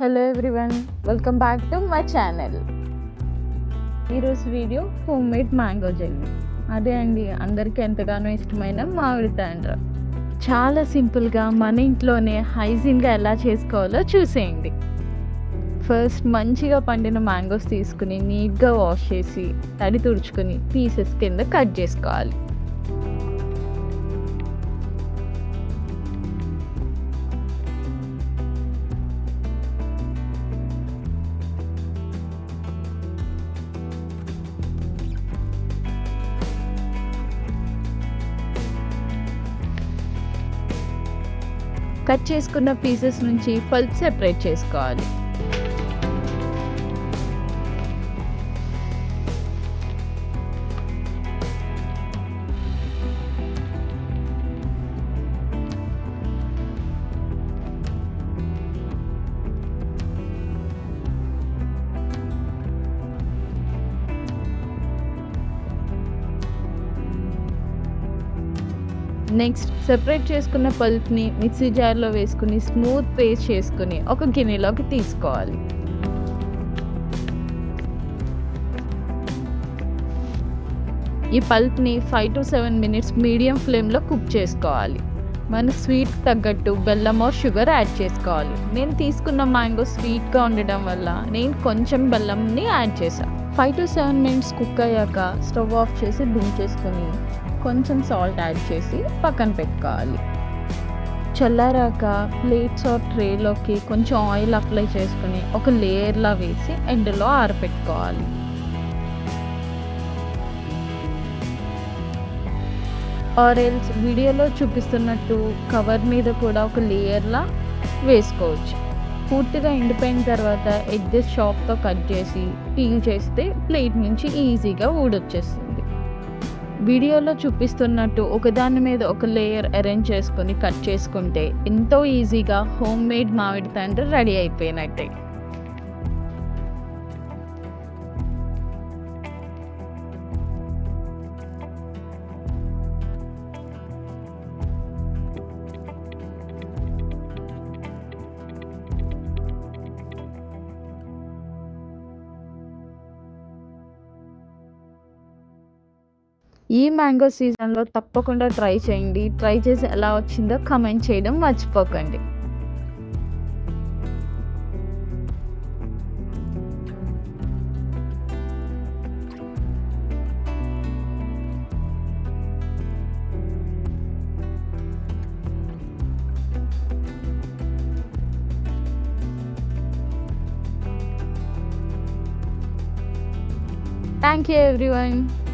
Hello everyone welcome back to my channel ఈరోజు video home made mango jelly అదే అండి అందరికీ ఎంతగానో ఇష్టమైన మామిడి తాండ్ర. చాలా సింపుల్గా మన ఇంట్లోనే హైజీన్గా ఎలా చేసుకోవాలో చూసేయండి. ఫస్ట్ మంచిగా పండిన మ్యాంగోస్ తీసుకుని నీట్గా వాష్ చేసి తడి తుడుచుకొని పీసెస్ కింద కట్ చేసుకోవాలి. కట్ చేసుకున్న పీసెస్ నుంచి పల్ప్ సెపరేట్ చేసుకోవాలి. నెక్స్ట్ సెపరేట్ చేసుకున్న పల్ప్ని మిక్సీ జార్లో వేసుకుని స్మూత్ పేస్ట్ చేసుకుని ఒక గిన్నెలోకి తీసుకోవాలి. ఈ పల్ప్ని five to seven minutes medium ఫ్లేమ్లో కుక్ చేసుకోవాలి. మన స్వీట్ తగ్గట్టు బెల్లమో షుగర్ యాడ్ చేసుకోవాలి. నేను తీసుకున్న మ్యాంగో స్వీట్గా ఉండడం వల్ల నేను కొంచెం బెల్లంని యాడ్ చేశాను five to seven minutes cook అయ్యాక స్టవ్ ఆఫ్ చేసి దించేసుకొని కొంచెం సాల్ట్ యాడ్ చేసి పక్కన పెట్టుకోవాలి. చల్లారాక ప్లేట్స్ ఆర్ ట్రేలోకి కొంచెం ఆయిల్ అప్లై చేసుకుని ఒక లేయర్లా వేసి ఎండలో ఆరపెట్టుకోవాలి. ఆరెల్స్ వీడియోలో చూపిస్తున్నట్టు కవర్ మీద కూడా ఒక లేయర్లా వేసుకోవచ్చు. పూర్తిగా ఎండిపోయిన తర్వాత ఎడ్జెస్ షాప్తో కట్ చేసి పీల్ చేస్తే ప్లేట్ నుంచి ఈజీగా ఊడొచ్చేస్తుంది. వీడియోలో చూపిస్తున్నట్టు ఒకదాని మీద ఒక లేయర్ అరేంజ్ చేసుకొని కట్ చేసుకుంటే ఎంతో ఈజీగా హోమ్ మేడ్ మామిడి తండ్రి రెడీ అయిపోయినట్టే. ఈ మ్యాంగో సీజన్లో తప్పకుండా ట్రై చేయండి ట్రై చేసి ఎలా వచ్చిందో కమెంట్ చేయడం మర్చిపోకండి థ్యాంక్ యూ everyone.